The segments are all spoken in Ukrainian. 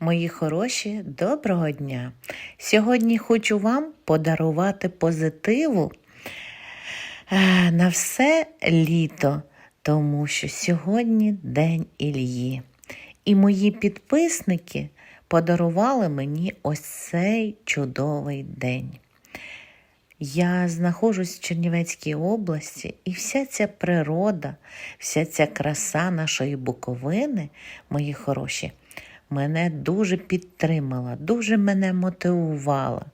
Мої хороші, доброго дня! Сьогодні хочу вам подарувати позитиву е, на все літо, тому що сьогодні День Ільї. І мої підписники подарували мені ось цей чудовий день. Я знаходжусь в Чернівецькій області, і вся ця природа, вся ця краса нашої Буковини, мої хороші, мене дуже підтримала, дуже мене мотивувала.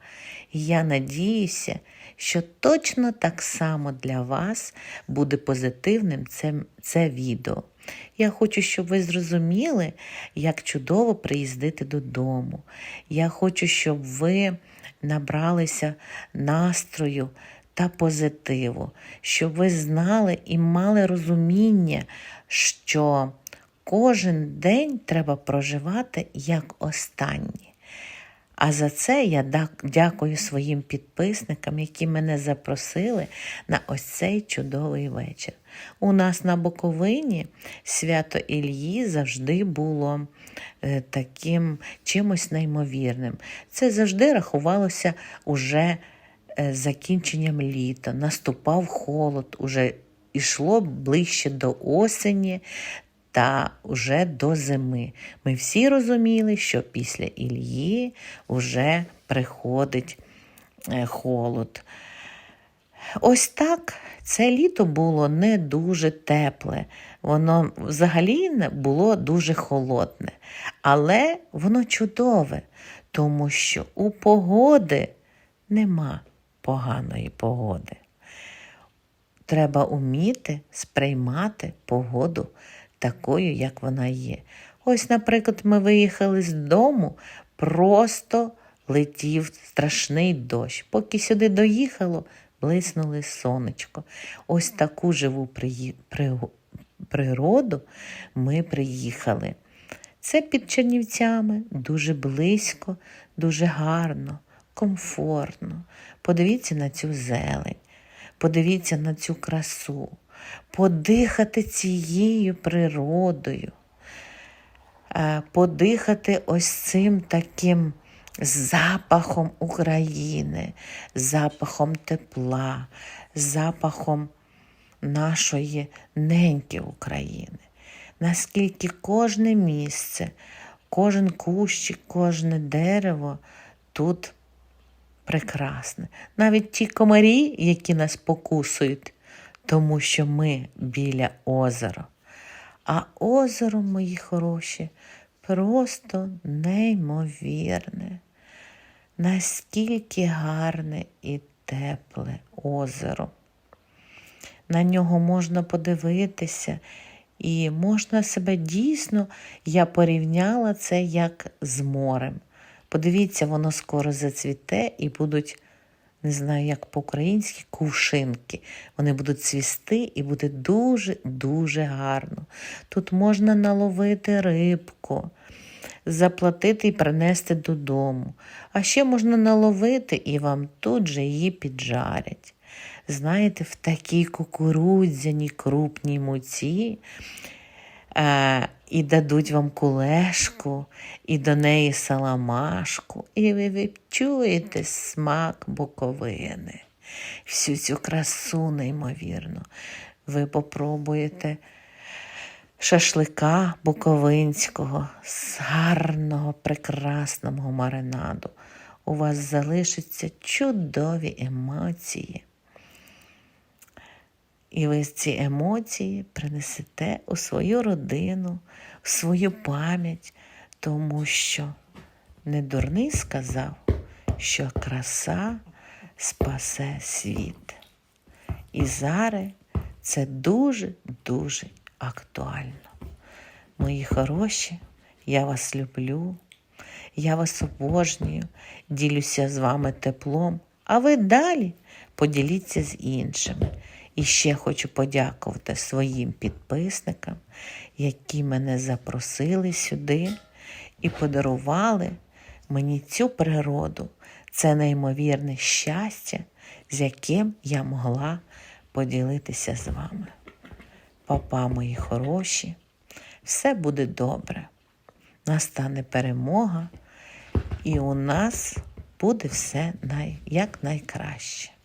І я надіюся, що точно так само для вас буде позитивним це, це відео. Я хочу, щоб ви зрозуміли, як чудово приїздити додому. Я хочу, щоб ви набралися настрою та позитиву, щоб ви знали і мали розуміння, що кожен день треба проживати як останній. А за це я дякую своїм підписникам, які мене запросили на ось цей чудовий вечір. У нас на Буковині свято Ільї завжди було е, таким чимось неймовірним. Це завжди рахувалося уже е, закінченням літа, наступав холод, уже йшло ближче до осені. Та вже до зими. Ми всі розуміли, що після Ільї вже приходить е, холод. Ось так це літо було не дуже тепле, воно взагалі було дуже холодне, але воно чудове, тому що у погоди нема поганої погоди. Треба уміти сприймати погоду такою, як вона є. Ось, наприклад, ми виїхали з дому, просто летів страшний дощ. Поки сюди доїхало, блиснули сонечко. Ось таку живу при... При... природу ми приїхали. Це під Чернівцями дуже близько, дуже гарно, комфортно. Подивіться на цю зелень, подивіться на цю красу, подихати цією природою, е, подихати ось цим таким запахом України, запахом тепла, запахом нашої неньки України. Наскільки кожне місце, кожен кущик, кожне дерево тут прекрасне. Навіть ті комарі, які нас покусують, тому що ми біля озера. А озеро, мої хороші, просто неймовірне наскільки гарне і тепле озеро. На нього можна подивитися, і можна себе дійсно, я порівняла це як з морем. Подивіться, воно скоро зацвіте і будуть, не знаю, як по-українськи, кувшинки. Вони будуть цвісти і буде дуже-дуже гарно. Тут можна наловити рибку заплатити і принести додому. А ще можна наловити і вам тут же її піджарять. Знаєте, в такій кукурудзяній крупній муці і дадуть вам кулешку, і до неї саламашку, і ви відчуєте смак буковини. Всю цю красу, неймовірно, ви попробуєте шашлика буковинського з гарного, прекрасного маринаду. У вас залишаться чудові емоції. І ви ці емоції принесете у свою родину, в свою пам'ять, тому що недурний сказав, що краса спасе світ. І зараз це дуже-дуже актуально. Мої хороші, я вас люблю, я вас обожнюю, ділюся з вами теплом, а ви далі поділіться з іншими. І ще хочу подякувати своїм підписникам, які мене запросили сюди і подарували мені цю природу, це неймовірне щастя, з яким я могла поділитися з вами. Папа, мої хороші, все буде добре. настане перемога, і у нас буде все най, як найкраще.